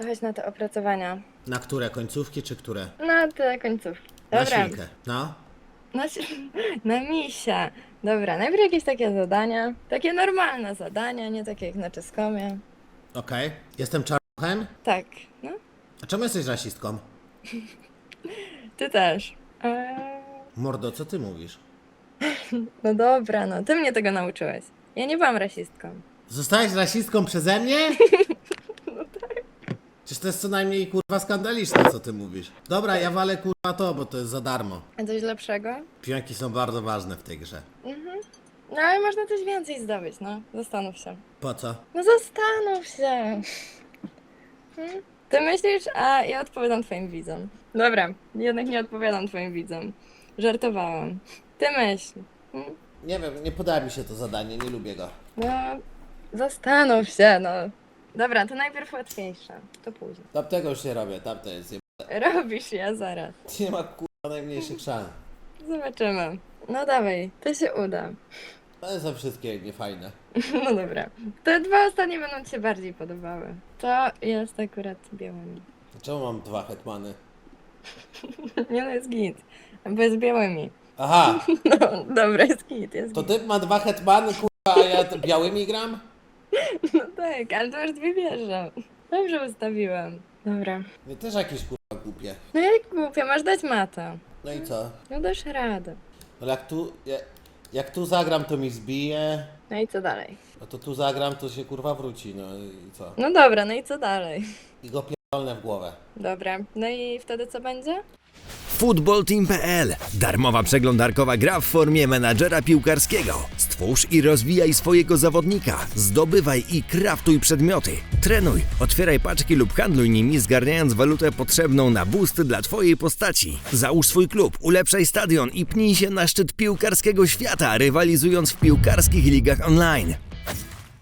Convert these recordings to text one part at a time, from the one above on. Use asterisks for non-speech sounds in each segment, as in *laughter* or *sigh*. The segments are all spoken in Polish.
To chodź na te opracowania. Na które? Końcówki czy które? Na te końcówki. Na Dobra. świnkę. No. Na, si- *laughs* na misia. Dobra, najpierw jakieś takie zadania. Takie normalne zadania, nie takie jak na czeskomie. Okej. Jestem czarnuchem? Tak, no. A czemu jesteś rasistką? *laughs* Ty też. Eee, Mordo, co ty mówisz? *laughs* no dobra, no. Ty mnie tego nauczyłeś. Ja nie byłam rasistką. Zostałeś rasistką przeze mnie? Przecież to jest co najmniej kurwa skandaliczne, co ty mówisz. Dobra, ja walę kurwa to, bo to jest za darmo. A coś lepszego? Pionki są bardzo ważne w tej grze. No ale można coś więcej zdobyć, no. Zastanów się. Po co? No zastanów się. Hmm? Ty myślisz, a ja odpowiadam twoim widzom. Dobra, jednak nie odpowiadam twoim widzom. Żartowałam. Ty myśl. Hmm? Nie wiem, nie podoba mi się to zadanie, nie lubię go. No, zastanów się, no. Dobra, to najpierw łatwiejsze. To później. Tamtego już nie robię, tamte jest je... Robisz ja zaraz. Nie ma kurwa najmniejszych szans. Zobaczymy. No dawaj, to się uda. One są wszystkie niefajne. *laughs* No dobra. Te dwa ostatnie będą ci się bardziej podobały. To jest akurat białymi. Czemu mam dwa hetmany? *laughs* Nie no, jest git. Bo jest białymi. Aha, *laughs* No, dobra, jest git, jest to git. typ ma dwa hetmany, kurwa, a ja t- białymi gram? No tak, ale to masz dwie wieże. Dobrze ustawiłem. Dobra. Mnie też jakieś kurwa głupie. No jak głupia, masz dać mata. No i co? No dasz radę. No jak tu, jak, jak tu zagram, to mi zbije, No i co dalej? a to tu zagram, to się kurwa wróci, no i co? No dobra, no i co dalej? I go pierdolnę w głowę. Dobra, no i wtedy co będzie? Footballteam.pl Darmowa przeglądarkowa gra w formie menadżera piłkarskiego. Stwórz i rozwijaj swojego zawodnika. Zdobywaj i kraftuj przedmioty. Trenuj, otwieraj paczki lub handluj nimi, zgarniając walutę potrzebną na boost dla Twojej postaci. Załóż swój klub, ulepszaj stadion i pnij się na szczyt piłkarskiego świata, rywalizując w piłkarskich ligach online.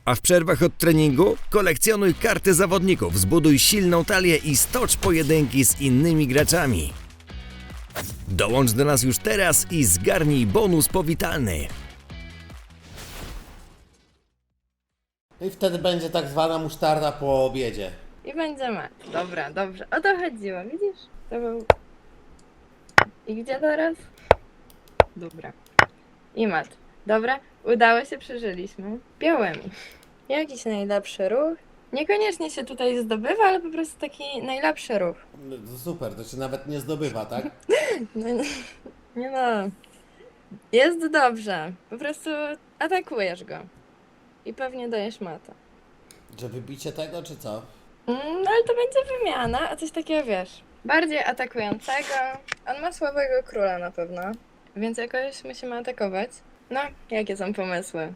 A w przerwach od treningu kolekcjonuj karty zawodników, zbuduj silną talię i stocz pojedynki z innymi graczami. Dołącz do nas już teraz i zgarnij bonus powitalny. No i wtedy będzie tak zwana musztarda po obiedzie. I będzie mat. Dobra, dobrze. O to chodziło, widzisz? To był... I gdzie teraz? Dobra. I mat. Dobra, udało się, przeżyliśmy. Białymi. Jakiś najlepszy ruch? Niekoniecznie się tutaj zdobywa, ale po prostu taki najlepszy ruch. No, to super, to się nawet nie zdobywa, tak? *laughs* No, nie- nie no. Jest dobrze. Po prostu atakujesz go. I pewnie dajesz mata. Że wybicie tego, czy co? Mm, No ale to będzie wymiana, a coś takiego wiesz. Bardziej atakującego. On ma słabego króla na pewno. Więc jakoś musimy atakować. No, jakie są pomysły?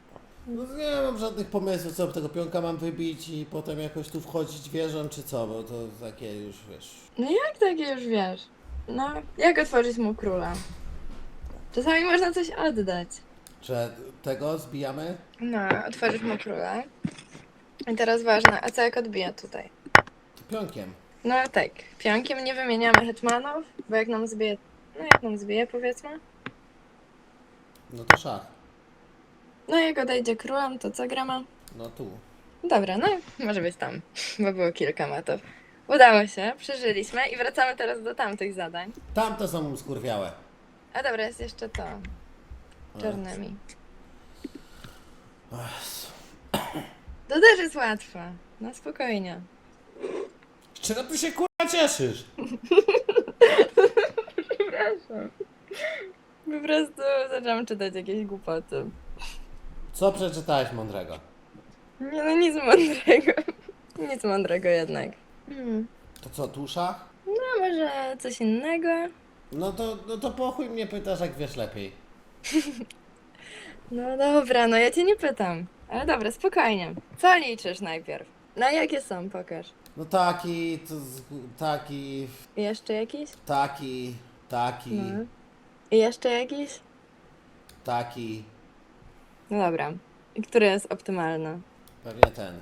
No nie mam żadnych pomysłów, co tego pionka mam wybić i potem jakoś tu wchodzić wieżą, czy co, bo to takie już, wiesz... No jak takie już wiesz? No, jak otworzyć mu króla? Czasami można coś oddać. Że tego zbijamy? No, otworzysz mu króla. I teraz ważne, a co jak odbija tutaj? Pionkiem. No tak, pionkiem nie wymieniamy hetmanów, bo jak nam zbije, no jak nam zbije powiedzmy, No to szach. no jak odejdzie królem, to co gramy? No tu. Dobra, no może być tam, bo było kilka matów. Udało się, przeżyliśmy i wracamy teraz do tamtych zadań. Tamte są skurwiałe. A dobra, jest jeszcze to, czarnymi. *clears throat* To też jest łatwe, no spokojnie. Z czego ty się kurwa cieszysz? Przepraszam. Po prostu zaczęłam czytać jakieś głupoty. Co przeczytałeś mądrego? Nie no, nic mądrego. Nic mądrego jednak. Hmm. To co, tu szach? No, może coś innego? No to, no to po chuj mnie pytasz, jak wiesz lepiej. *laughs* No dobra, no ja cię nie pytam. Ale dobra, spokojnie. Co liczysz najpierw? No jakie są, pokaż. No taki, to, z- taki, jeszcze jakiś? taki, taki, No. I jeszcze jakiś? taki, No dobra. I który jest optymalny? pewnie ten.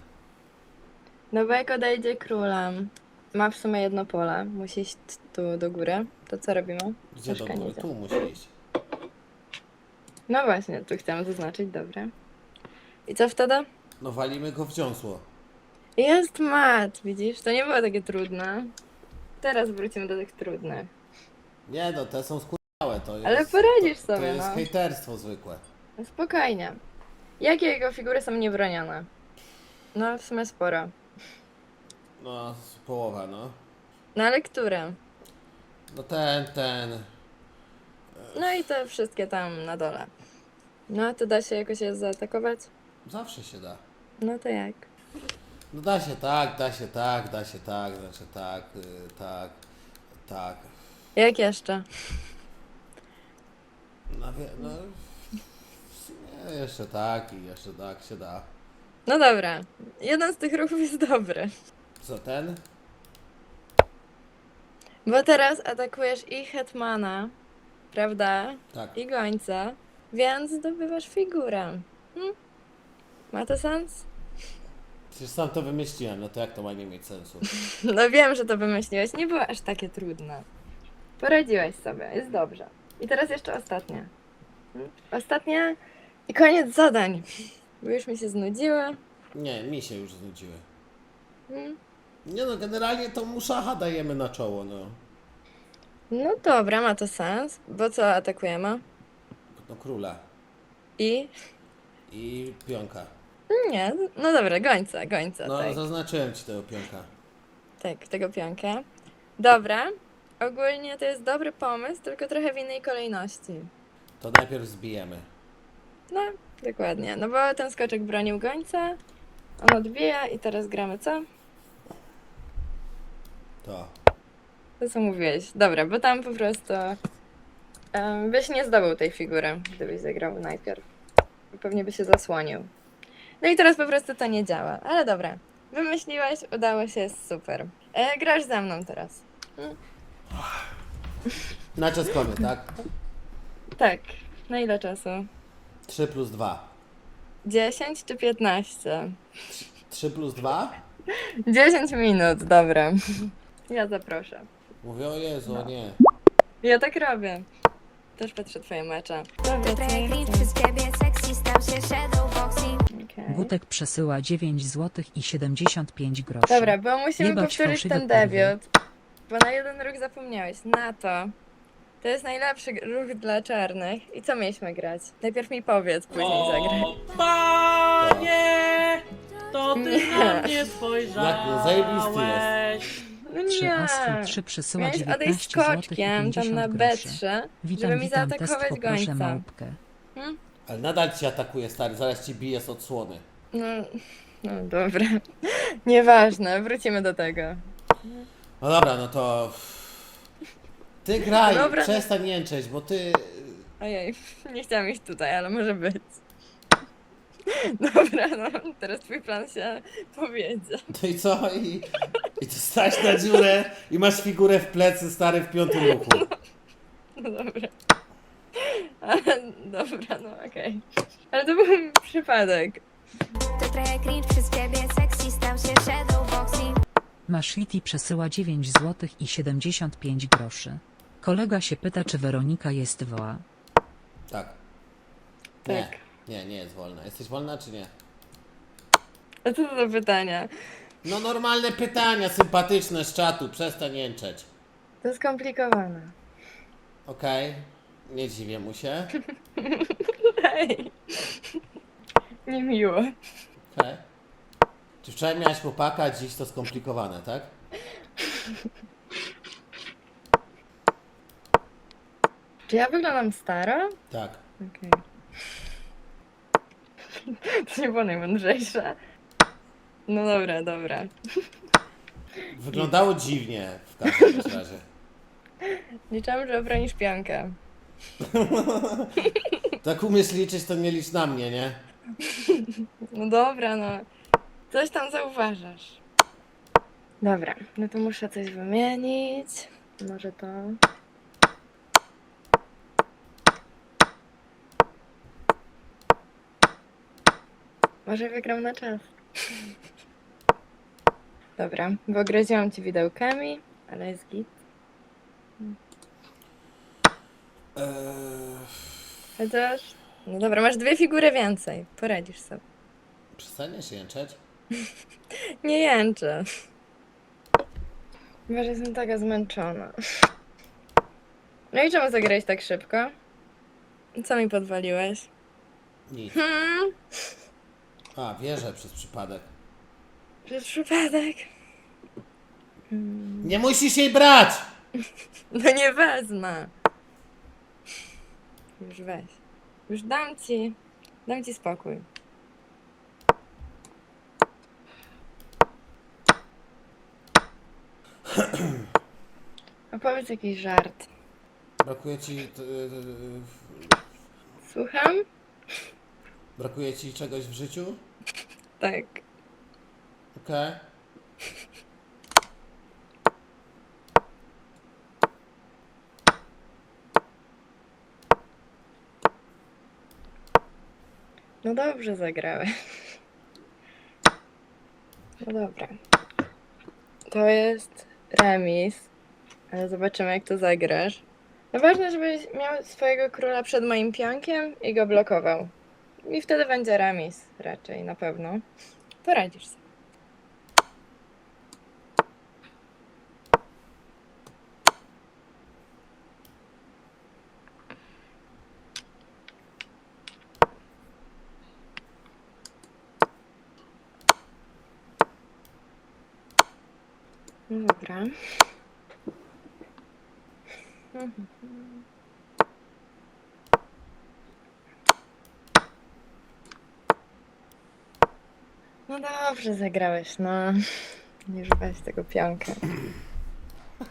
No bo jak odejdzie królem, ma w sumie jedno pole, musi iść tu do góry, to co robimy? Gdzie do góry? Tu musi iść. No właśnie, tu chciałam zaznaczyć, dobra. I co wtedy? No walimy go w dziąsło. Jest mat, widzisz? To nie było takie trudne. Teraz wrócimy do tych trudnych. Nie no, te są skurwałe, to jest... Ale poradzisz to, to sobie, jest no. hejterstwo zwykłe. No Spokojnie. Jakie jego figury są niebronione? No, w sumie sporo. No, z połowa, no. No ale które? No ten, ten... No i te wszystkie tam na dole. No, to da się jakoś je zaatakować? Zawsze się da. No to jak? No da się tak, da się tak, da się tak, da się tak, y, tak, tak. Jak jeszcze? No, wie, no sumie jeszcze tak i jeszcze tak się da. No dobra. Jeden z tych ruchów jest dobry. Co ten? Bo teraz atakujesz i Hetmana, prawda? Tak. I gońca, więc zdobywasz figurę. Hm? Ma to sens? Przecież sam to wymyśliłem, no to jak to ma nie mieć sensu? *laughs* No wiem, że to wymyśliłeś. Nie było aż takie trudne. Poradziłeś sobie, jest dobrze. I teraz jeszcze ostatnia. Hm? Ostatnia i koniec zadań. Bo już mi się znudziły. Nie, mi się już znudziły. Hm? Nie no, generalnie to muszacha dajemy na czoło, no. No dobra, ma to sens. Bo co atakujemy? No króla. I? I pionka. Nie, no dobra, gońca, gońca, No, tak. zaznaczyłem ci tego pionka. Tak, tego pionka. Dobra. Ogólnie to jest dobry pomysł, tylko trochę w innej kolejności. To najpierw zbijemy. No, dokładnie. No bo ten skoczek bronił gońca, on odbija i teraz gramy co? To. To co mówiłeś. Dobra, bo tam po prostu em, byś nie zdobył tej figury, gdybyś zagrał najpierw. Pewnie by się zasłonił. No i teraz po prostu to nie działa, ale dobra. Wymyśliłeś, udało się, jest super. E, grasz ze mną teraz. Na czas koniec, tak? Tak. Na ile czasu? 3 plus 2. 10 czy 15? 3 plus 2? 10 minut, dobra. Ja zaproszę. Mówię, o Jezu, o nie. Ja tak robię. Też patrzę twoje mecze. Przez ciebie, sexy stał się shadowboxing Okej. Gutek przesyła 9 zł i 75 groszy. Dobra, bo musimy Jebać powtórzyć fałszywe ten kurwy. debiut. Bo na jeden ruch zapomniałeś. Na to. To jest najlepszy ruch dla czarnych. I co mieliśmy grać? Najpierw mi powiedz, później zagraj. O, panie! To ty Nie. na mnie *laughs* spojrzałeś. Jak zajebisty No 3 nie. Astrid 3 przesyła Miałeś odejść 19 zł i skoczkiem tam na 50 groszy. B3, Witam, żeby mi witam, test zaatakować poproszę gońca. małpkę. Ale nadal ci atakuje, stary, zaraz ci bije z odsłony. No, no dobra. Nieważne, wrócimy do tego. No dobra, no to... Ty graj, Dobra. przestań jęczeć, bo ty... Ojej, *laughs* nie chciałam iść tutaj, ale może być. *laughs* Dobra, no, teraz twój plan się powiedzie. No i co? I, i tu stać na dziurę i masz figurę w plecy, stary, w piątym ruchu. No dobra. Ale, dobra, no okej. Ale to był przypadek. To trochę cringe przez ciebie, sexy stał się shadowboxing Mashwiti przesyła 9 zł i 75 groszy. Kolega się pyta, czy Weronika jest woła. Tak. Nie, Tak. Nie, nie jest wolna. Jesteś wolna czy nie? A co to za pytania? No normalne pytania, sympatyczne z czatu, przestań jęczeć. To skomplikowane. Okej, nie dziwię mu się. *laughs* Hej. Niemiło. Okej. Czy wczoraj miałaś chłopaka, a dziś to skomplikowane, tak? Czy ja wyglądam staro? Tak. Okej. *laughs* To nie było najmądrzejsze. No dobra, dobra. Wyglądało dziwnie w każdym razie. Liczyłam, że obronisz piankę. *laughs* Tak umiesz liczyć, to nie licz na mnie, nie? No dobra, no. Coś tam zauważasz. Dobra, no to muszę coś wymienić. Może to. Może wygram na czas. Dobra, bo groziłam ci widełkami, ale jest git. Eee, Chociaż. No dobra, masz dwie figury więcej. Poradzisz sobie. przestaniesz jęczeć? *laughs* Nie jęczę. Chyba, że jestem taka zmęczona. No i czemu zagrałeś tak szybko? Co mi podwaliłeś? Nic. Hmm? A, wierzę przez przypadek. Przez przypadek. Nie musisz jej brać! No nie wezmę. Już weź. Już dam ci. Dam ci spokój. Opowiedz jakiś żart. Brakuje ci... t- y, Słucham? Brakuje ci czegoś w życiu? Tak. Okej. No dobrze zagrałeś. No dobra. To jest remis. Ale zobaczymy jak to zagrasz. No ważne, żebyś miał swojego króla przed moim pionkiem i go blokował. I wtedy będzie remis raczej, na pewno. Poradzisz sobie. Dobra. Mhm. No dobrze zagrałeś, no. Już weź tego pionka.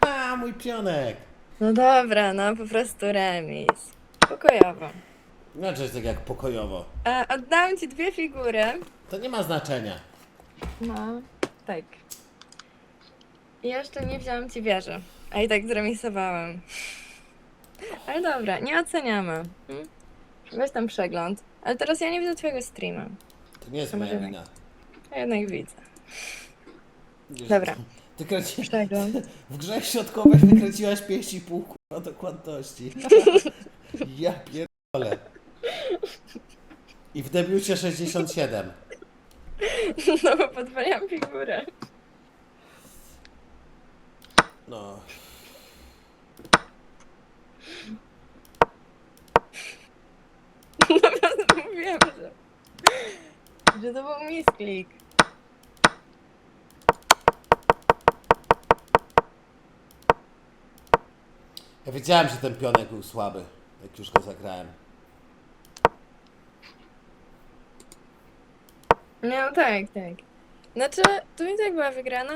A, mój pionek! No dobra, no po prostu remis. Pokojowo. Znaczy tak jak pokojowo. E, ci dwie figury. To nie ma znaczenia. No, tak. I jeszcze nie wziąłem ci wieży. A i tak zremisowałem. Ale dobra, nie oceniamy. Hmm? Weź tam przegląd. Ale teraz ja nie widzę twojego streama. To nie jest To moja wina. A jednak widzę. Wiesz, Dobra. Ty kręci... Przegląd. *laughs* W grze środkowej wykręciłaś 5,5 kurwa dokładności. *laughs* Ja pierdolę. I w debiucie 67. No bo podwaliłam figurę. No. *laughs* Mówiłam, że... Że to był misklik. Ja wiedziałem, że ten pionek był słaby, jak już go zagrałem. No tak, tak. Znaczy, tu i tak była wygrana,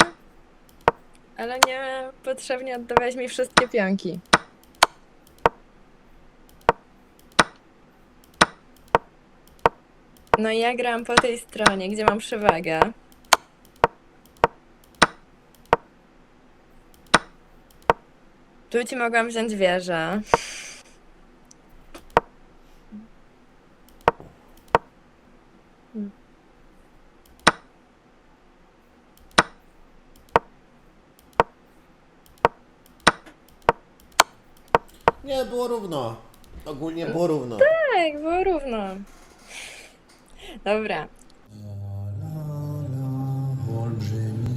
ale nie potrzebnie oddawałeś mi wszystkie pionki. No i ja gram po tej stronie, gdzie mam przewagę. Tu ci mogłam wziąć wieżę. Nie, było równo. Ogólnie było równo. Tak, było równo. Dobra. Olbrzymi